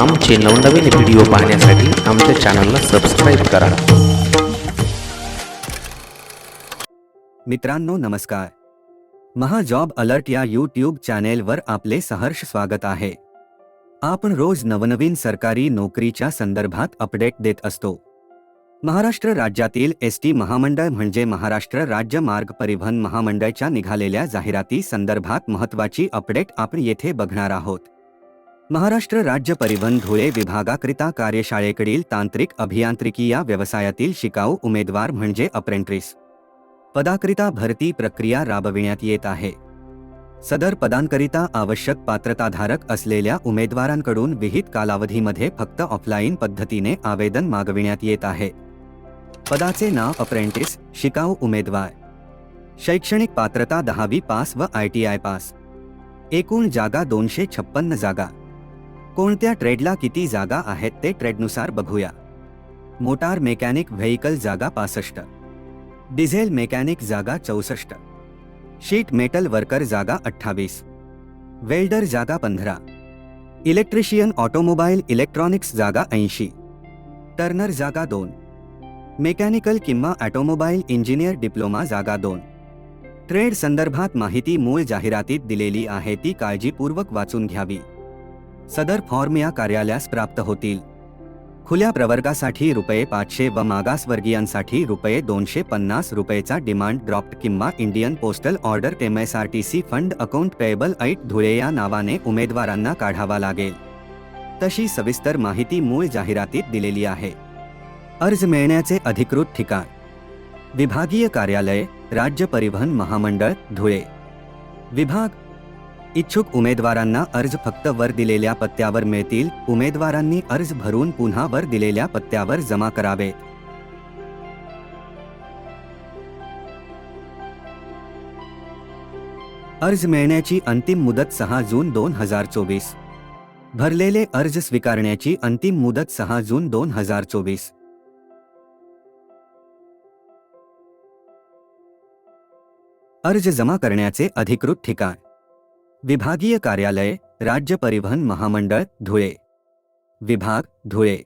आमचे नवनवीन व्हिडिओ पाहण्यासाठी आमच्या चॅनलला सबस्क्राईब करा. मित्रांनो नमस्कार. महा जॉब अलर्ट या यूट्यूब चॅनेलवर आपले सहर्ष स्वागत आहे. आपण रोज नवनवीन सरकारी नोकरीच्या संदर्भात अपडेट देत असतो. महाराष्ट्र राज्यातील एस टी महामंडळ म्हणजे महाराष्ट्र राज्य मार्ग परिवहन महामंडळच्या निघालेल्या जाहिराती संदर्भात महत्त्वाची अपडेट आपण येथे बघणार आहोत. महाराष्ट्र राज्य परिवहन धुळे विभागाकरिता कार्यशाळेकडील तांत्रिक अभियांत्रिकी या व्यवसायातील शिकाऊ उमेदवार म्हणजे अप्रेंटिस पदाकरिता भरती प्रक्रिया राबविण्यात येत आहे. सदर पदांकरिता आवश्यक पात्रताधारक असलेल्या उमेदवारांकडून विहित कालावधीमध्ये फक्त ऑफलाईन पद्धतीने आवेदन मागविण्यात येत आहे. पदाचे नाव अप्रेंटिस शिकाऊ उमेदवार. शैक्षणिक पात्रता दहावी पास व आय टी आय पास. एकूण जागा दोनशे छप्पन्न जागा. कोणत्या ट्रेडला किती जागा आहेत ते ट्रेडनुसार बघूया. मोटार मेकॅनिक व्हेकल जागा पासष्ट. डिझेल मेकॅनिक जागा चौसष्ट. शीट मेटल वर्कर जागा अठ्ठावीस. वेल्डर जागा पंधरा. इलेक्ट्रिशियन ऑटोमोबाईल इलेक्ट्रॉनिक्स जागा ऐंशी. टर्नर जागा दोन. मेकॅनिकल किंवा ऑटोमोबाईल इंजिनियर डिप्लोमा जागा दोन. ट्रेड संदर्भात माहिती मूळ जाहिरातीत दिलेली आहे ती काळजीपूर्वक वाचून घ्यावी. सदर फॉर्म या कार्यालयास प्राप्त होतील. खुल्या प्रवर्गासाठी रुपये पाचशे व मागासवर्गीयांसाठी रुपये दोनशे पन्नास रुपयेचा डिमांड ड्रॉफ्ट किंवा Indian postal order M S R T C fund account payable at Dhule या नावाने उमेदवारांना काढावा लागेल. तशी सविस्तर माहिती मूळ जाहिरातीत दिलेली आहे. अर्ज मिळण्याचे अधिकृत ठिकाण. विभागीय कार्यालय राज्य परिवहन महामंडळ धुळे. विभाग इच्छुक उमेदवारांना अर्ज फक्त वर दिलेल्या पत्त्यावर मिळतील. उमेदवारांनी अर्ज भरून पुन्हा वर दिलेल्या पत्त्यावर जमा करावे. अर्ज मिळण्याची अंतिम मुदत सहा जून दोन हजार चोवीस. भरलेले अर्ज स्वीकारण्याची अंतिम मुदत सहा जून दोन हजार चोवीस. अर्ज जमा करण्याचे अधिकृत ठिकाण. विभागीय कार्यालय राज्य परिवहन महामंडळ धुळे. विभाग धुळे.